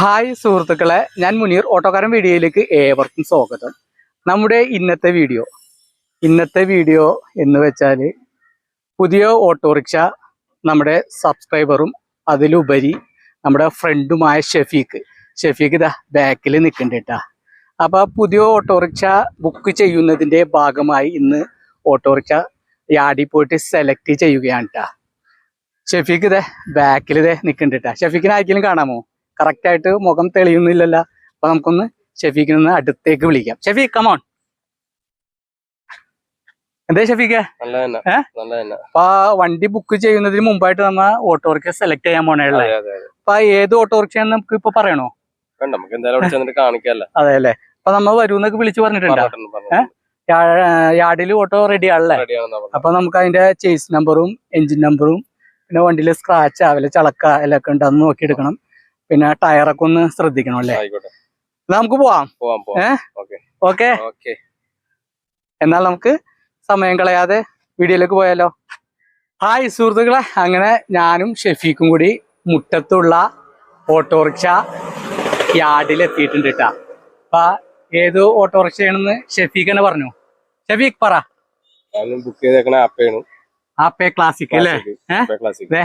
Hi സുഹൃത്തുക്കളെ ഞാൻ മുനീർ. ഓട്ടോക്കാരൻ വീഡിയോയിലേക്ക് ഏവർക്കും സ്വാഗതം. നമ്മുടെ ഇന്നത്തെ വീഡിയോ. ഇന്നത്തെ വീഡിയോ എന്ന് വെച്ചാൽ പുതിയ ഓട്ടോറിക്ഷ നമ്മുടെ സബ്സ്ക്രൈബറും അതിലുപരി നമ്മുടെ ഫ്രണ്ടുമായ ഷെഫീഖ്. ഷെഫീഖ് ഇതാ ബാക്കിൽ നിൽക്കുന്നുണ്ട് അപ്പോൾ പുതിയ ഓട്ടോറിക്ഷ ബുക്ക് ചെയ്യുന്നതിന്റെ ഭാഗമായി ഇന്ന് ഓട്ടോറിക്ഷ യാർഡിൽ പോയിട്ട് സെലക്ട് ചെയ്യുകയാണ് കേട്ടാ. ഷെഫീഖ് ഇതേ ബാക്കിൽ ഇതേ നിൽക്കുന്നുണ്ട് കേട്ടാ. ഷെഫീഖിനെ കാണാമോ? കറക്റ്റ് ആയിട്ട് മുഖം തെളിയുന്നില്ലല്ലോ. അപ്പൊ നമുക്കൊന്ന് ഷെഫീഖിനെ ഒന്ന് അടുത്തേക്ക് വിളിക്കാം. ഷെഫീഖ് കമോൺ എന്തേ ഷെഫീഖ്? അപ്പൊ വണ്ടി ബുക്ക് ചെയ്യുന്നതിന് മുമ്പായിട്ട് നമ്മ ഓട്ടോറിക്ഷ സെലക്ട് ചെയ്യാൻ പോണേള്ള അപ്പൊ ഏത് ഓട്ടോറിക്ഷയാന്ന് നമുക്ക് ഇപ്പൊ പറയണോ? നമുക്ക് എന്തായാലും കാണിക്കല്ല? അതെ അല്ലെ? അപ്പൊ നമ്മ വരൂന്നൊക്കെ വിളിച്ചു പറഞ്ഞിട്ടുണ്ടോ. യാർഡിൽ ഓട്ടോ റെഡി ആണല്ലേ. അപ്പൊ നമുക്ക് അതിന്റെ ചേസ് നമ്പറും എഞ്ചിൻ നമ്പറും പിന്നെ വണ്ടിയിൽ സ്ക്രാച്ച് ആവില്ല ചളക്ക എല്ലാം ഒക്കെ ഉണ്ടെന്ന് നോക്കി എടുക്കണം പിന്നെ ടയറൊക്കെ ഒന്ന് ശ്രദ്ധിക്കണം അല്ലേ? നമുക്ക് പോവാം? ഓക്കെ. എന്നാൽ നമുക്ക് സമയം കളയാതെ വീഡിയോയിലേക്ക് പോയാലോ? ഹായ് സുഹൃത്തുക്കളെ. അങ്ങനെ ഞാനും ഷെഫീഖും കൂടി മുറ്റത്തുള്ള ഓട്ടോറിക്ഷ യാർഡിൽ എത്തിയിട്ടുണ്ട് കേട്ടാ. അപ്പൊ ഏത് ഓട്ടോറിക്ഷയാണെന്ന് ഷെഫീഖ് തന്നെ പറഞ്ഞു. ഷെഫീഖ് പറ. ബുക്ക് ചെയ്തേക്കണ ആപ്പേ ക്ലാസിക് അല്ലേ?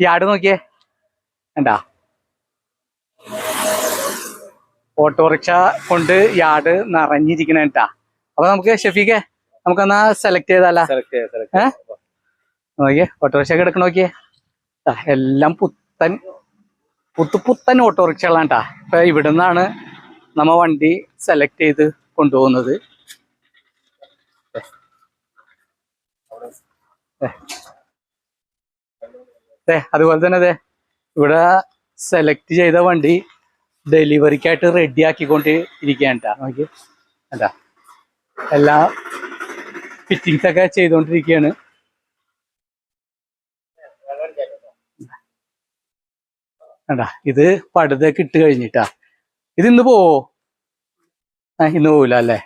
യാർഡ് നോക്കിയേ. എന്താ? ഓട്ടോറിക്ഷ കൊണ്ട് യാർഡ് നിറഞ്ഞിരിക്കണ കേട്ടാ അപ്പൊ നമുക്ക് ഷെഫീഖെ നമുക്കെന്നാ സെലക്ട് ചെയ്താലാ? സെലക്ട് ഏ? നോക്കിയേ ഓട്ടോറിക്ഷ ഒക്കെ എടുക്കണ നോക്കിയേ. എല്ലാം പുത്തൻ പുത്തു പുത്തൻ ഓട്ടോറിക്ഷകളാണ് കേട്ടാ ഇപ്പൊ ഇവിടുന്നാണ് നമ്മ വണ്ടി സെലക്ട് ചെയ്ത് കൊണ്ടുപോകുന്നത്. അതെ അതുപോലെ തന്നെ അതെ ഇവിടെ സെലക്ട് ചെയ്ത വണ്ടി ഡെലിവറിക്കായിട്ട് റെഡി ആക്കിക്കൊണ്ട് ഇരിക്കുകയാണ് കേട്ടാ നോക്കി എന്താ എല്ലാ ഫിറ്റിങ്സ് ഒക്കെ ചെയ്തുകൊണ്ടിരിക്കുകയാണ് കണ്ടാ ഇത് പടുതൊക്കെ ഇട്ട് കഴിഞ്ഞിട്ടാ. ഇത് ഇന്ന് പോവോ? ആ ഇന്ന് പോവില്ല അല്ലേ?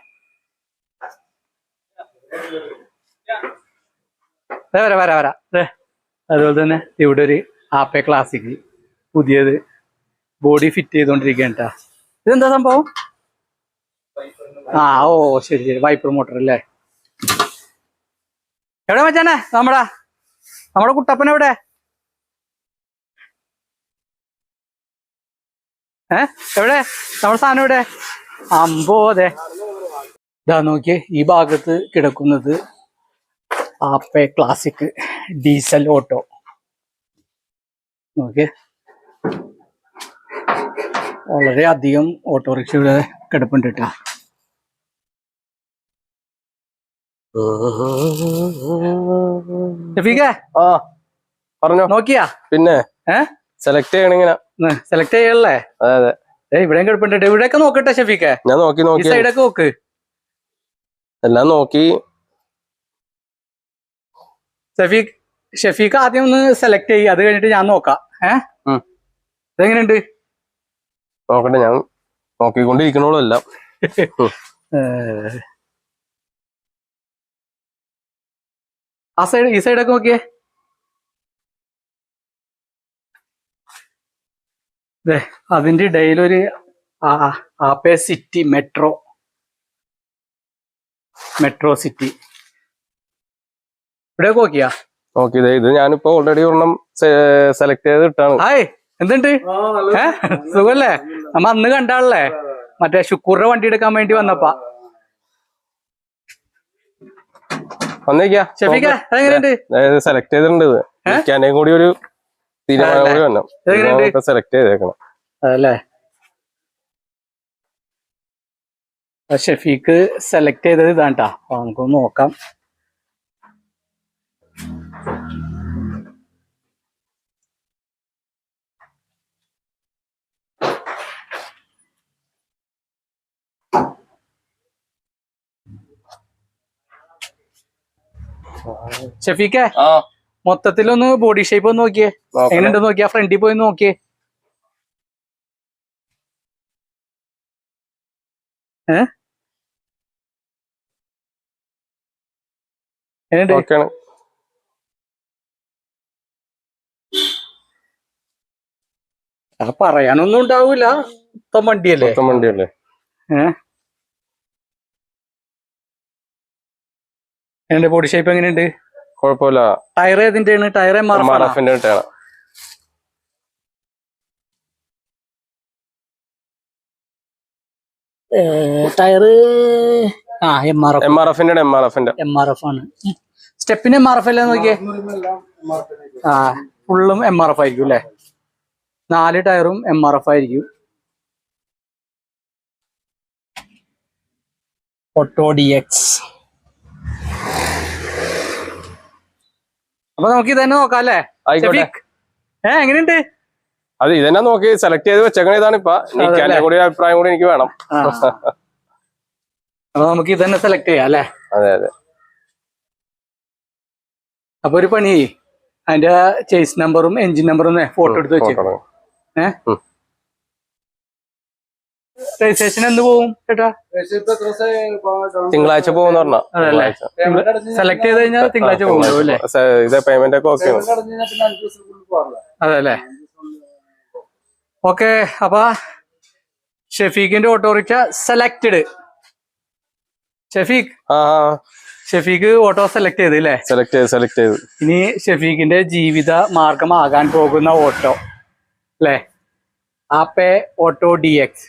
വരാ വരാ വരാ. അതുപോലെ തന്നെ ഇവിടെ ഒരു ആപ്പേ ക്ലാസിക് പുതിയത് ബോഡി ഫിറ്റ് ചെയ്തോണ്ടിരിക്കുകയാണ് കേട്ടാ ഇതെന്താ സംഭവം? ആ ഓ ശരി ശരി. വൈപ്പർ മോട്ടർ അല്ലേ? എവിടെ മച്ചാനെ? നമ്മടെ നമ്മുടെ കുട്ടപ്പൻ എവിടെ? ഏ എവിടെ? നമ്മുടെ സാധനം എവിടെ? അമ്പോ അതെ. ഇതാ നോക്കിയേ ഈ ഭാഗത്ത് കിടക്കുന്നത് ആപ്പേ ക്ലാസിക് ഡീസൽ ഓട്ടോ നോക്കിയേ. വളരെ അധികം ഓട്ടോറിക്ഷ ഇവിടെ കിടപ്പുണ്ട് കേട്ടാ പറഞ്ഞോ. നോക്കിയാ? പിന്നെ സെലക്ട് ചെയ്യണിങ്ങനെ. സെലക്ട് ചെയ്യണല്ലേ? അതെ അതെ. ഇവിടെയും കിടപ്പുണ്ട്. ഇവിടെയൊക്കെ നോക്കട്ടെ ഷഫീഖേ. ഞാൻ നോക്കി നോക്കി. സൈഡൊക്കെ നോക്ക്. എല്ലാം നോക്കി. ഷഫീഖ് ഷഫീഖ് ആദ്യം ഒന്ന് സെലക്ട് ചെയ്യ. അത് കഴിഞ്ഞിട്ട് ഞാൻ നോക്കാം. ഏ? ഉം. നോക്കട്ടെ ഞാൻ നോക്കിക്കൊണ്ടിരിക്കണോളൂ എല്ലാം ആ സൈഡ് ഈ സൈഡൊക്കെ നോക്കിയേ. അതിന്റെ ഇടയിലൊരു Ape city metro metro city ഇവിടെ നോക്കിയാ? നോക്കി ദേ ഇത് ഞാനിപ്പോ ഓൾറെഡി ഒരെണ്ണം സെലക്ട് ചെയ്ത് ഇട്ടാണ്. എന്തുണ്ട്? ഏ? സുഖല്ലേ? നമ്മ അന്ന് കണ്ടാളല്ലേ? മറ്റേ ശുക്കൂറിന്റെ വണ്ടി എടുക്കാൻ വേണ്ടി വന്നപ്പാ. സെലക്ട് ചെയ്തിട്ടുണ്ട് കൂടി ഒരു തീരുമാനം കൂടി വന്നു? സെലക്ട് ചെയ്തേക്കണം. അതല്ലേ? ആ ഷെഫീക്ക് സെലക്ട് ചെയ്തത് ഇതാണ്ടാ. അപ്പൊ നമുക്കൊന്ന് നോക്കാം. ഷെഫീക്കെ മൊത്തത്തിലൊന്ന് ബോഡി ഷേപ്പ് ഒന്ന് നോക്കിയേ. എങ്ങനെയുണ്ട് നോക്കിയാ? ഫ്രണ്ടിൽ പോയി നോക്കിയേ. എങ്ങനെയുണ്ട്? പറയാനൊന്നും ഉണ്ടാവൂല. ഇപ്പം വണ്ടിയല്ലേ? മൊത്തം വണ്ടിയല്ലേ? ഏഹ് എന്റെ ബോഡി ഷേപ്പ് എങ്ങനെയുണ്ട്? കുഴപ്പമില്ല. ടയർ ഏതിന്റെയാണ്? ടയർ എം ടയർ ടയർ ആ M R F M R എഫിന്റെ എം ആർ എഫിന്റെ എം ആർ എഫ് ആണ്. സ്റ്റെപ്പിന് എം ആർ എഫ് അല്ലേ നോക്കിയേ? ആ ഫുള്ളും എം ആർ എഫ് ആയിരിക്കും അല്ലേ? നാല് ടയറും എം ആർ എഫ് ആയിരിക്കും. ഡി എക്സ് അപ്പൊ നമുക്ക് ഇത് തന്നെ നോക്കാം അല്ലേ? ആയിക്കോട്ടെ. ഏഹ് എങ്ങനെയുണ്ട്? അത് ഇതന്നെ നോക്കി സെലക്ട് ചെയ്ത് വെച്ചേക്കണ ഇതാണ് ഇപ്പൊ. കൂടി അഭിപ്രായം കൂടി എനിക്ക് വേണം. അപ്പൊ നമുക്ക് ഇത് തന്നെ സെലക്ട് ചെയ്യാം അല്ലേ? അതെ അതെ. അപ്പൊ ഒരു പണി. അതിന്റെ ചേസ് നമ്പറും എഞ്ചിൻ നമ്പറും ഫോട്ടോ എടുത്ത് വെച്ച്. ഫോട്ടോ രജിസ്ട്രേഷൻ എന്ന് പോവും ചേട്ടാ? തിങ്കളാഴ്ച പോകുന്ന പറഞ്ഞ? അതല്ലേ? സെലക്ട് ചെയ്ത് കഴിഞ്ഞാൽ തിങ്കളാഴ്ച പോകും. ഇത് പേയ്മെന്റ് ഒക്കെ ഓക്കെ അതല്ലേ? ഓക്കെ അപ്പൊ ഷെഫീഖിന്റെ ഓട്ടോറിക്ഷ സെലക്റ്റഡ് ഷെഫീഖ്? ആ ഷെഫീഖ് ഓട്ടോ സെലക്ട് ചെയ്ത് അല്ലേ സെലക്ട് ചെയ്ത് സെലക്ട് ചെയ്ത്. ഇനി ഷെഫീഖിന്റെ ജീവിത മാർഗമാകാൻ പോകുന്ന ഓട്ടോ അല്ലേ Ape auto D X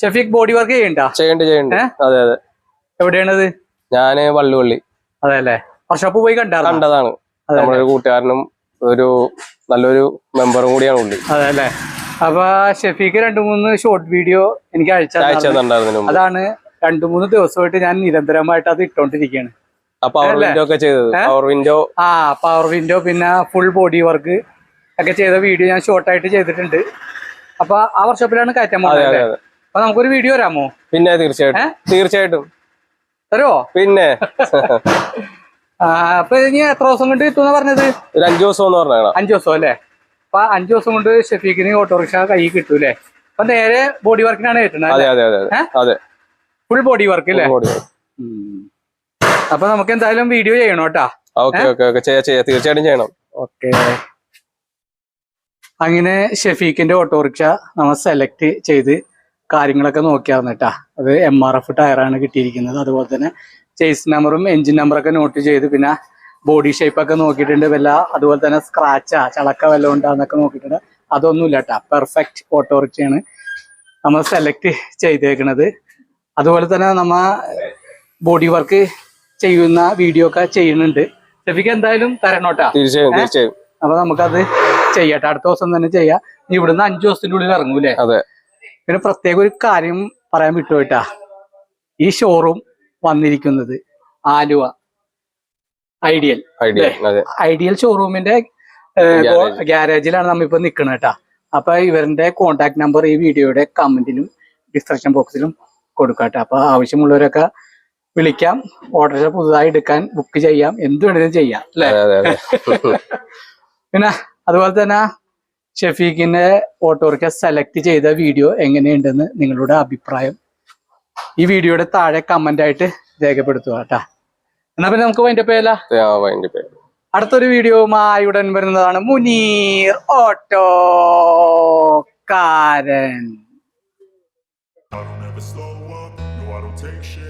Shafeeq body work ചെയ്യണ്ട? ചെയ്യണ്ട്? അതെ അതെ. എവിടെയാണത്? ഞാൻ വള്ളുവള്ളി. അതെ അല്ലേ വർഷോപ്പ് പോയി കണ്ടായിരുന്നു? കണ്ടതാണ്. നമ്മളൊരു കൂട്ടുകാരനും ഒരു നല്ലൊരു മെമ്പറും കൂടിയാണ് ഉള്ളി. അതെ അല്ലേ അപ്പൊ ഷെഫീഖ് രണ്ടു മൂന്ന് ഷോർട്ട് വീഡിയോ എനിക്ക് അയച്ചു അതാണ് രണ്ടു മൂന്ന് ദിവസമായിട്ട് ഞാൻ നിരന്തരമായിട്ട് അത് ഇട്ടോണ്ടിരിക്കുകയാണ് പവർ വിൻഡോ ഒക്കെ ചെയ്തത്. പവർ വിൻഡോ ആ പവർ വിൻഡോ പിന്നെ ഫുൾ ബോഡി വർക്ക് ഒക്കെ ചെയ്ത വീഡിയോ ഞാൻ ഷോർട്ടായിട്ട് ചെയ്തിട്ടുണ്ട്. അപ്പൊ ആ വർഷോപ്പിലാണ് കയറ്റാൻ പോകുന്നത് അപ്പൊ നമുക്കൊരു വീഡിയോ വരാമോ? പിന്നെ തീർച്ചയായിട്ടും. തീർച്ചയായിട്ടും. തരുമോ പിന്നെ. അപ്പൊ ഇനി എത്ര ദിവസം കൊണ്ട് കിട്ടുമെന്ന് പറഞ്ഞത്? ഒരു അഞ്ചു ദിവസം എന്ന് അഞ്ചു ദിവസം അല്ലേ? അപ്പൊ അഞ്ചു ദിവസം കൊണ്ട് ഷെഫീഖിന് ഓട്ടോറിക്ഷ കൈ കിട്ടൂലേ അപ്പൊ നേരെ ബോഡി വർക്കിനാണ് കിട്ടുന്നത് ഫുൾ ബോഡി വർക്ക് അല്ലേ? ഓക്കെ. അപ്പൊ നമുക്ക് എന്തായാലും വീഡിയോ ചെയ്യണം കേട്ടാ. ഓക്കെ ഓക്കെ ചെയ്യാം ചെയ്യാം. തീർച്ചയായിട്ടും ചെയ്യണം. ഓക്കെ. അങ്ങനെ ഷെഫീഖിന്റെ ഓട്ടോറിക്ഷ നമ്മൾ സെലക്ട് ചെയ്ത് കാര്യങ്ങളൊക്കെ നോക്കിയാർന്നു കേട്ടാ അത് എം ആർ എഫ് ടയറാണ് കിട്ടിയിരിക്കുന്നത്. അതുപോലെ തന്നെ ചേസ് നമ്പറും എഞ്ചിൻ നമ്പറൊക്കെ നോട്ട് ചെയ്ത് പിന്നെ ബോഡി ഷേപ്പ് ഒക്കെ നോക്കിയിട്ടുണ്ട്. വല്ല അതുപോലെ തന്നെ സ്ക്രാച്ചാ ചളക്ക വല്ല ഉണ്ടാന്നൊക്കെ നോക്കിയിട്ടുണ്ട്. അതൊന്നുമില്ല കേട്ടാ പെർഫെക്റ്റ് ഓട്ടോറിക്ഷയാണ് നമ്മൾ സെലക്ട് ചെയ്തേക്കണത്. അതുപോലെ തന്നെ നമ്മ ബോഡി വർക്ക് ചെയ്യുന്ന വീഡിയോ ഒക്കെ ചെയ്യുന്നുണ്ട്. ഷെഫിക്ക് എന്തായാലും തരണോട്ടാ തീർച്ചയായും തീർച്ചയായും. അപ്പൊ നമുക്കത് ചെയ്യട്ടെ അടുത്ത ദിവസം തന്നെ ചെയ്യാം. ഇവിടുന്ന് അഞ്ചു ദിവസത്തിന്റെ ഉള്ളിൽ ഇറങ്ങൂലേ അതെ. പിന്നെ പ്രത്യേക ഒരു കാര്യം പറയാൻ വിട്ടുപോയിട്ടാ. ഈ ഷോറൂം വന്നിരിക്കുന്നത് ആലുവ. ഐഡിയൽ ഐഡിയ ഐഡിയൽ ഷോറൂമിന്റെ. ഗ്യാരേജിലാണ് നമ്മ ഇപ്പൊ നിൽക്കുന്നത് കേട്ടാ. അപ്പൊ ഇവരുടെ കോണ്ടാക്ട് നമ്പർ ഈ വീഡിയോയുടെ കമന്റിലും ഡിസ്ക്രിപ്ഷൻ ബോക്സിലും കൊടുക്കാട്ടെ അപ്പൊ ആവശ്യമുള്ളവരൊക്കെ വിളിക്കാം. ഓർഡർ പുതുതായി എടുക്കാൻ ബുക്ക് ചെയ്യാം. എന്ത് വേണമെങ്കിലും ചെയ്യാം. അല്ലേ? പിന്നെ അതുപോലെ തന്നെ ഷെഫീഖിന്റെ ഓട്ടോറിക്ക സെലക്ട് ചെയ്ത വീഡിയോ എങ്ങനെയുണ്ടെന്ന് നിങ്ങളുടെ അഭിപ്രായം. ഈ വീഡിയോയുടെ താഴെ കമന്റ് ആയിട്ട് രേഖപ്പെടുത്തുക കേട്ടാ. എന്നാ പിന്നെ നമുക്ക് അതിന്റെ പേല അടുത്തൊരു വീഡിയോ മായുടൻ വരുന്നതാണ് Muneer ഓട്ടോക്കാരൻ. I don't ever slow up, no I don't take shit.